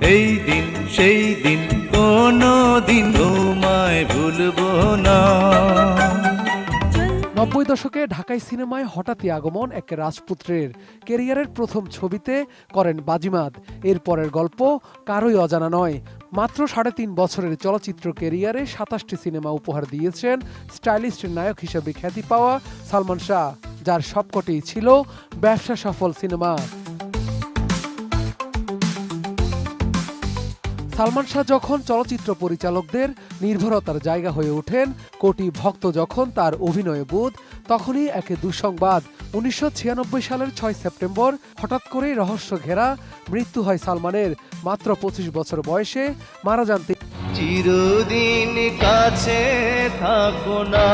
এই দিন, সেই দিন কোনো দিন তোমায় ভুলবো না। নব্বই দশকে ঢাকাই সিনেমায় হঠাৎই আগমন এক রাজপুত্রের। কেরিয়ারের প্রথম ছবিতে করেন বাজিমাত। এর পরের গল্প কারোই অজানা নয়। মাত্র সাড়ে তিন বছরের চলচ্চিত্র কেরিয়ারে সাতাশটি সিনেমা উপহার দিয়েছেন স্টাইলিস্ট নায়ক হিসেবে খ্যাতি পাওয়া সালমান শাহ, যার সবকটি ছিল ব্যবসা সফল সিনেমা। সালমান শাহ যখন চলচ্চিত্র পরিচালকদের নির্ভরতার জায়গা হয়ে ওঠেন, কোটি ভক্ত যখন তার অভিনয়ে বোধ, তখনই একে দুঃসংবাদ উনিশশো ছিয়ানব্বই সালের ছয় সেপ্টেম্বর হঠাৎ করেই রহস্য ঘেরা মৃত্যু হয় সালমানের মাত্র পঁচিশ বছর বয়সে মারা যান। চিরদিন কাছে থাকো না।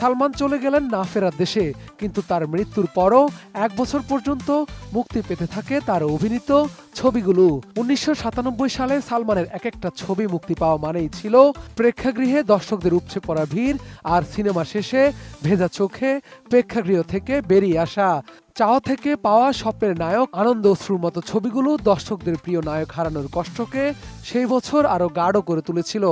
সালমান চলে গেলেন না ফেরার দেশে, কিন্তু তার মৃত্যুর পরও এক বছর পর্যন্ত মুক্তি পেতে থাকে তার অভিনীত ছবিগুলো। উনিশশো সাতানব্বই সালে সালমানের এক একটা ছবি মুক্তি পাওয়া মানেই ছিল প্রেক্ষাগৃহে দর্শকদের উপচে পড়া ভিড় আর সিনেমা শেষে ভেজা চোখে প্রেক্ষাগৃহ থেকে বেরিয়ে আসা। চাওয়া থেকে পাওয়া স্বপ্নের নায়ক, আনন্দ অশ্রুর মতো ছবিগুলো দর্শকদের প্রিয় নায়ক হারানোর কষ্টকে সেই বছর আরও গাঢ় করে তুলেছিল।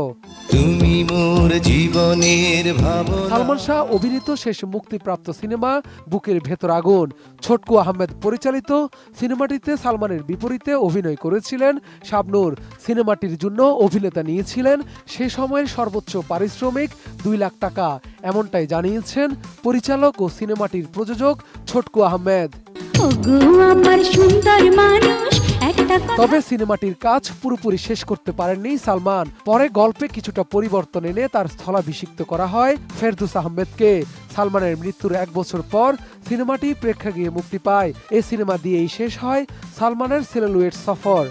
তুমি মোর জীবনের ভাবনা। সালমান শাহ অভিনীত শেষ মুক্তিপ্রাপ্ত সিনেমা বুকের ভেতর আগুন। ছোটকু আহমেদ পরিচালিত সিনেমাটিতে সালমানের বিপরীতে অভিনয় করেছিলেন শাবনূর। সিনেমাটির জন্য অভিনেতা নিয়েছিলেন সে সময়ের সর্বোচ্চ পারিশ্রমিক দুই লাখ টাকা। এমনটাই জানিয়েছেন পরিচালক ও সিনেমাটির প্রযোজক ছোটকু আহমেদ। আমার সুন্দর মানুষ তবে সিনেমাটির কাজ পুরোপুরি শেষ করতে পারেননি সালমান। পরে গল্পে কিছুটা পরিবর্তন এনে তার স্থলাভিষিক্ত করা হয় ফেরদুস আহমেদকে। সালমানের মৃত্যুর এক বছর পর সিনেমাটি প্রেক্ষাগৃহে মুক্তি পায়। এ সিনেমা দিয়েই শেষ হয় সালমানের সেলুয়েট সফর।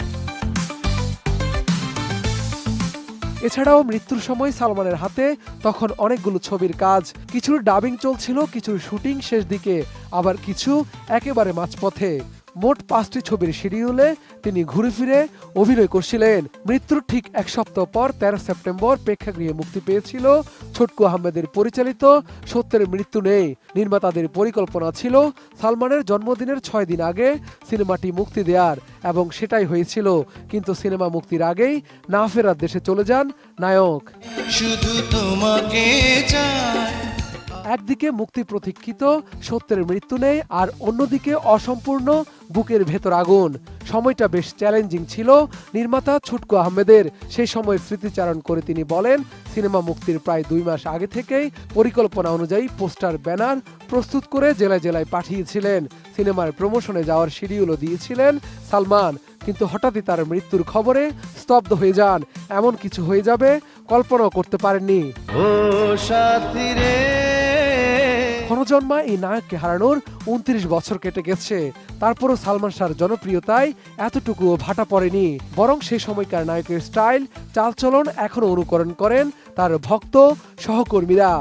এছাড়াও মৃত্যুর সময় সালমানের হাতে তখন অনেকগুলো ছবির কাজ। কিছুর ডাবিং চলছিল কিছুর শুটিং শেষ দিকে, আবার কিছু একেবারে মাঝপথে। মোট পাঁচটি ছবির শিডিউলে তিনি ঘুরে ফিরে অভিনয় করছিলেন। মৃত্যুর ঠিক এক সপ্তাহ পর তেরো সেপ্টেম্বর প্রেক্ষাগৃহে মুক্তি পেয়েছিল ছোটকু আহমেদের পরিচালিত সত্যের মৃত্যু নেই। নির্মাতাদের পরিকল্পনা ছিল সালমানের জন্মদিনের ছয় দিন আগে সিনেমাটি মুক্তি দেওয়ার এবং সেটাই হয়েছিল। কিন্তু সিনেমা মুক্তির আগেই না ফেরার দেশে চলে যান নায়ক। শুধু তোমাকে চাই। একদিকে মুক্তি প্রতীক্ষিত, সত্যের মৃত্যু নেই, আর অন্যদিকে অসম্পূর্ণ, বুকের ভেতর আগুন। সময়টা বেশ চ্যালেঞ্জিং ছিল। নির্মাতা ছুটকু আহমেদের সেই সময় স্মৃতিচারণ করে তিনি বলেন, সিনেমা মুক্তির প্রায় দুই মাস আগে থেকেই পরিকল্পনা অনুযায়ী পোস্টার, ব্যানার প্রস্তুত করে জেলায় জেলায় পাঠিয়েছিলেন। সিনেমার প্রমোশনে যাওয়ার শিডিউলও দিয়েছিলেন সালমান, কিন্তু হঠাৎই তার মৃত্যুর খবরে স্তব্ধ হয়ে যান। এমন কিছু হয়ে যাবে, কল্পনাও করতে পারেননি। ও সাথী রে। ক্ষণজন্মা এই নায়ককে হারানোর উনত্রিশ বছর কেটে গেছে। তারপরও সালমান শাহর জনপ্রিয়তায় এতটুকুও ভাটা পড়েনি, বরং সেই সময়কার নায়কের স্টাইল, চালচলন এখনও অনুকরণ করেন তার ভক্ত সহকর্মীরা।